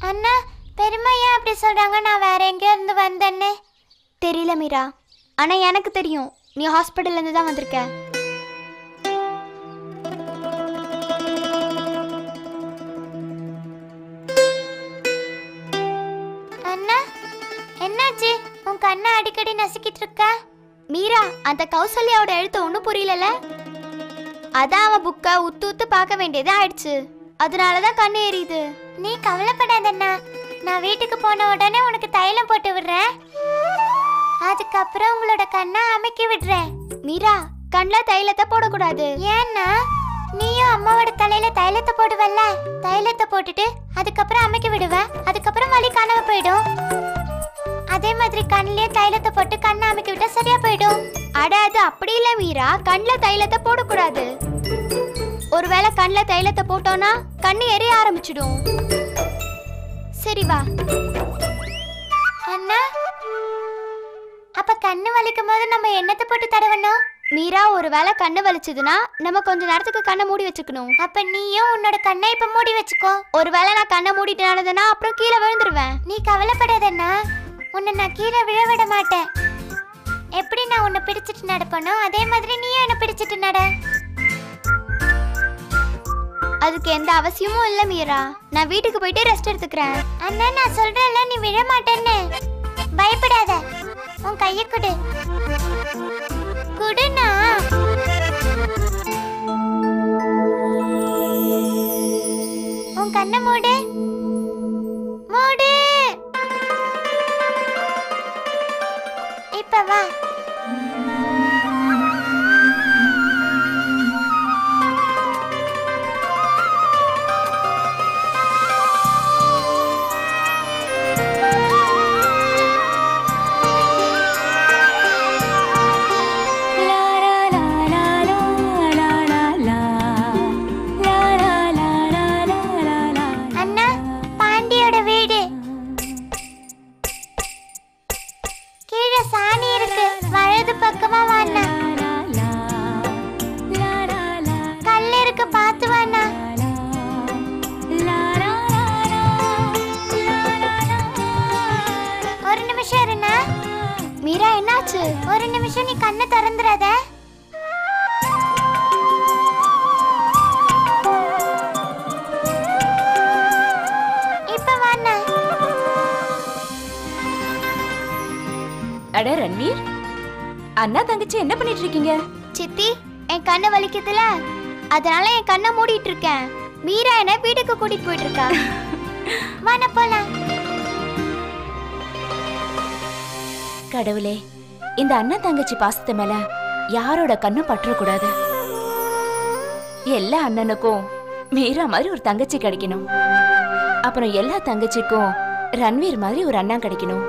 அண்ணா பெருமை ஏன் அப்படி சொல்றாங்க? நான் வேற எங்கேயோ இருந்து வந்தேன்னு. தெரியல மீரா. ஆனா எனக்கு தெரியும். நீ ஹாஸ்பிட்டல்ல இருந்து தான் வந்திருக்க. அண்ணா என்னாச்சு? உன் கண்ணை அடிக்கடி நசுக்கிட்டு இருக்க? மீரா அந்த கௌசல்யாவோட எழுத்து ஒன்றும் புரியலல்ல? அதான் அவன் புக்கை உத்து உத்து பார்க்க வேண்டியது ஆயிடுச்சு. அதனால தான் கண்ணு எரியுது. நீ கவலைப்படாதண்ணா. நான் வீட்டுக்கு போன உடனே உனக்கு தைலம் போட்டு விடுறேன். அதுக்கப்புறம் உங்களோட கண்ணை அமைக்கி விடுறேன். மீரா கண்ணில் தைலத்தை போடக்கூடாது. ஏன்னா நீயும் அம்மாவோட தலையில தைலத்தை போடுவல்ல. தைலத்தை போட்டுட்டு அதுக்கப்புறம் அமைக்க விடுவேன். அதுக்கப்புறம் வலி காணாம போயிடும். அதே மாதிரி கண்ணிலேயே தைலத்தை போட்டு கண்ணை அமைக்க விட்டா சரியா போயிடும். அட அது அப்படி இல்லை மீரா. கண்ணில் தைலத்தை போடக்கூடாது. ஒருவேளை கண்ணில் தைலத்தை போட்டோன்னா கண்ணு எரிய ஆரம்பிச்சிடும். சரி வா. அண்ணா அப்ப கண்ணு வலிக்கும் போது நம்ம எண்ணத்தை போட்டு தடவணும்? மீரா ஒருவேளை கண்ணு வலிச்சதுன்னா நம்ம கொஞ்ச நேரத்துக்கு கண்ணை மூடி வச்சுக்கணும். அப்ப நீயும் உன்னோட கண்ணை இப்ப மூடி வச்சுக்கோ. ஒருவேளை நான் கண்ணை மூடிட்டு நடந்தேன்னா அப்புறம் கீழே விழுந்துருவேன். நீ கவலைப்படாதண்ணா. உன்னை நான் கீழே விழ விட மாட்டேன். எப்படி நான் உன்னை பிடிச்சிட்டு நடப்பனோ அதே மாதிரி நீயும் என்னை பிடிச்சிட்டு நட. அதுக்கு எந்த அவசியமும் இல்லை மீரா. நான் வீட்டுக்கு போயிட்டு ரெஸ்ட் எடுத்துக்கிறேன். அண்ணா நான் சொல்றேன்ல நீ விழ மாட்டேன்னு. பயப்படாத. உன் கைய கொடு. குடுண்ணா. உன் கண்ணை மூடு. மூடு. இப்ப வா. மீரா என்னாச்சு? ஒரு நிமிஷம் நீ கண்ணை திறந்துடாத. அட ரன்வீர். அண்ணா தங்கச்சி என்ன பண்ணிட்டு இருக்கீங்க சித்தி என் கண்ணு வலிக்குதுல. அதனால என் கண்ணை மூடிட்டு இருக்கேன் மீரா என்ன வீட்டுக்கு கூட்டிட்டு போயிட்டு இருக்கா போலாம். கடவுளே இந்த அண்ணன் தங்கச்சி பாசத்து மேல யாரோட கண்ணும் பற்றக்கூடாது. எல்லா அண்ணனுக்கும் மீரா மாதிரி ஒரு தங்கச்சி கிடைக்கணும். அப்புறம் எல்லா தங்கச்சிக்கும் ரன்வீர் மாதிரி ஒரு அண்ணன் கிடைக்கணும்.